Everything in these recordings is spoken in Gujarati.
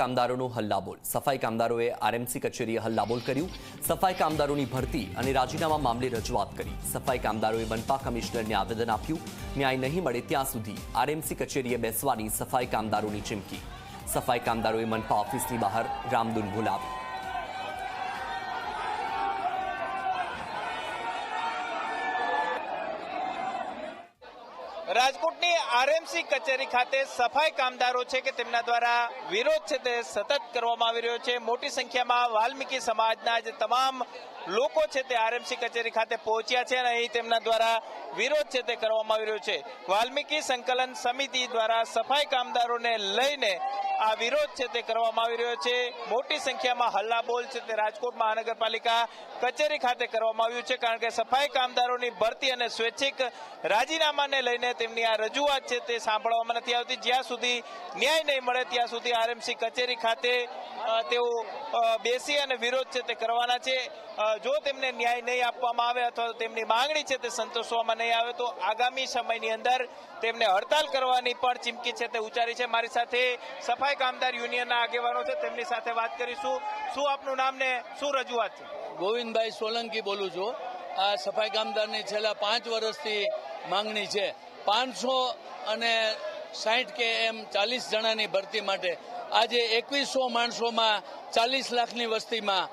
કામદારોનો હલ્લાબોલ. સફાઈ કામદારોએ આરએમસી કચેરીએ હલ્લાબોલ કર્યું. સફાઈ કામદારોની ભરતી અને રાજીનામા મામલે રજૂઆત કરી. સફાઈ કામદારોએ મનપા કમિશનરને આવેદન આપ્યું. ન્યાય નહીં મળે ત્યાં સુધી આરએમસી કચેરીએ બેસવાની સફાઈ કામદારોની ચીમકી. સફાઈ કામદારોએ મનપા ઓફિસની બહાર રામધૂન બોલાવી. રાજકોટની આરએમસી કચેરી ખાતે સફાઈ કામદારો છે કે તેમના દ્વારા વિરોધ છે તે સતત કરવામાં આવી રહ્યો છે. મોટી સંખ્યામાં વાલ્મીકી સમાજના જે તમામ લોકો છે તે આરએમસી કચેરી ખાતે પહોંચ્યા છે અને અહીં તેમના દ્વારા વિરોધ છે તે કરવામાં આવી રહ્યો છે. વાલ્મીકી સંકલન સમિતિ દ્વારા સફાઈ કામદારોને લઈને આ વિરોધ છે તે કરવામાં આવી રહ્યો છે. મોટી સંખ્યામાં હલ્લાબોલ છે તે રાજકોટ મહાનગરપાલિકા કચેરી ખાતે કરવામાં આવ્યું છે. કારણ કે સફાઈ કામદારોની ભરતી અને સ્વૈચ્છિક રાજીનામાને લઈને તેમની આ રજૂઆત છે તે સાંભળવામાં નથી આવતી. જ્યાં સુધી ન્યાય નહીં મળે, ત્યાં સુધી આરએમસી કચેરી ખાતે તેઓ બેસી અને વિરોધ છે તે કરવાના છે. જો તેમને ન્યાય નહીં આપવામાં આવે અથવા તેમની માંગણી છે તે સંતોષવામાં નહીં આવે, તો આગામી સમયની અંદર તેમને હડતાલ કરવાની પણ ચીમકી છે તે ઉચ્ચારી છે. મારી સાથે સફાઈ કામદાર યુનિયનના આગેવાનો છે. તેમની સાથે વાત કરીશું. શું આપનું નામ ને શું રજૂઆત છે? ગોવિંદભાઈ સોલંકી બોલું છું. આ સફાઈ કામદારની છેલ્લા પાંચ વર્ષથી માંગણી છે. પાંચસો અને સાઠ કે એમ ચાલીસ જણાની ભરતી માટે આજે એકવીસો માણસોમાં ચાલીસ લાખની વસ્તીમાં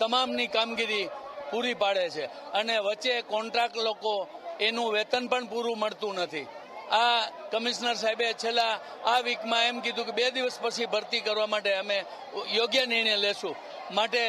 તમામની કામગીરી પૂરી પાડે છે. અને વચ્ચે કોન્ટ્રાક્ટ લોકો એનું વેતન પણ પૂરું મળતું નથી. આ કમિશનર સાહેબે છેલ્લા આ વીકમાં એમ કીધું કે બે દિવસ પછી ભરતી કરવા માટે અમે યોગ્ય નિર્ણય લેશું. માટે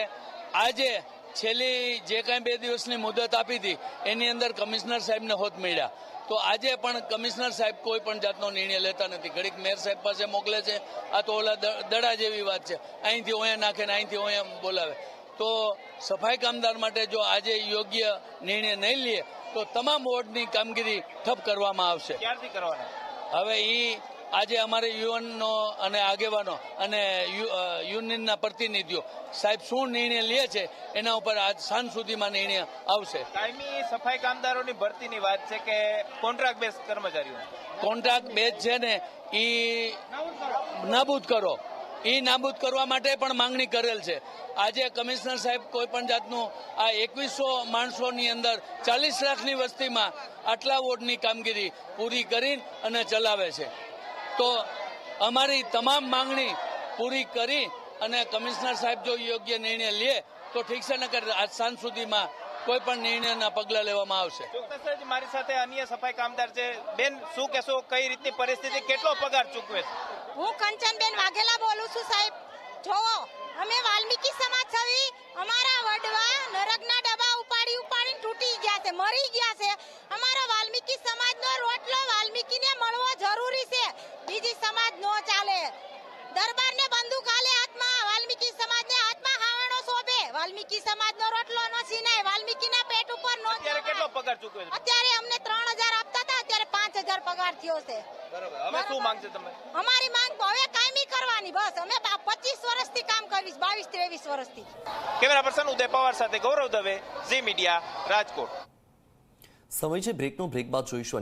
આજે છેલ્લી જે કાંઈ બે દિવસની મુદત આપી હતી એની અંદર કમિશનર સાહેબને હોત મળ્યા. તો આજે પણ કમિશનર સાહેબ કોઈ પણ જાતનો નિર્ણય લેતા નથી. ઘડીક મેયર સાહેબ પાસે મોકલે છે આ તો ઓલા દડા જેવી વાત છે. અહીંથી ઓયા નાખે ને અહીંથી ઓયા બોલાવે. તો સફાઈ કામદાર માટે જો આજે યોગ્ય નિર્ણય નહીં લે તો તમામ વોર્ડની કામગીરી ઠપ કરવામાં આવશે. ક્યારથી કરવાના? હવે ઈ આજે અમારે યુએનનો અને આગેવાનો અને યુનિયનના પ્રતિનિધિઓ સાહેબ શું નિર્ણય લે છે એના ઉપર આજ સાંજ સુધીમાં નિર્ણય આવશે. કાયમી સફાઈ કામદારોની ભરતીની વાત છે કે કોન્ટ્રાક્ટ બેઝ કર્મચારીઓ? કોન્ટ્રાક્ટ બેઝ છે ને એ નાબૂદ કરો. એ નાબૂદ કરવા માટે પણ માંગણી કરેલ છે. આજે કમિશનર સાહેબ કોઈ પણ જાતનું આ એકવીસો માણસોની અંદર ચાલીસ લાખની વસ્તીમાં આટલા વોર્ડની કામગીરી પૂરી કરી અને ચલાવે છે. તો અમારી તમામ માંગણી પૂરી કરી અને કમિશનર સાહેબ જો યોગ્ય નિર્ણય લે તો ઠીક છે નકર આજ સાંજ સુધીમાં કોઈ પણ નિર્ણયના પગલા લેવામાં આવશે. ચોક્કસ મારી સાથે અન્ય સફાઈ કામદાર છે. બેન શું કહેશો કઈ રીતની પરિસ્થિતિ કેટલો પગાર ચૂકવે છે? હું કંચનબેન વાઘેલા બોલું છું સાહેબ. જોવો અમે વાલ્મીકી સમાજ છવી અમારા વડવા નરકના ડબ્બા ઉપાડી ઉપાડીને તૂટી ગયા છે મરી ગયા છે અમારા વાલ્મીકી સમાજનો રોટલો વાલ્મીકીને મળવો જરૂરી છે બીજી સમાજ નો ચાલે. દરબારને બંદૂક હાલે હાથમાં વાલ્મીકી સમાજને હાથમાં હાવણો શોભે. વાલ્મીકી સમાજનો રોટલો ન છીનાય વાલ્મીકીના પેટ ઉપર નો અત્યારે કેટલો પગાર ચૂકવે છે? અત્યારે અમને ત્રણ હજાર આપતા હતા અત્યારે પાંચ હજાર પગાર થયો છે. બરોબર. હવે શું માંગશે તમે? અમારી માંગ હવે કાયમી કરવાની બસ. અમે પચીસ વર્ષથી કામ કરીશ બાવીસ ત્રેવીસ વર્ષથી. કેમેરા પર્સન ઉદય પવાર સાથે ગૌરવ દવે ઝી મીડિયા રાજકોટ. સમય છે બ્રેકનો બ્રેક બાદ જોઈશું.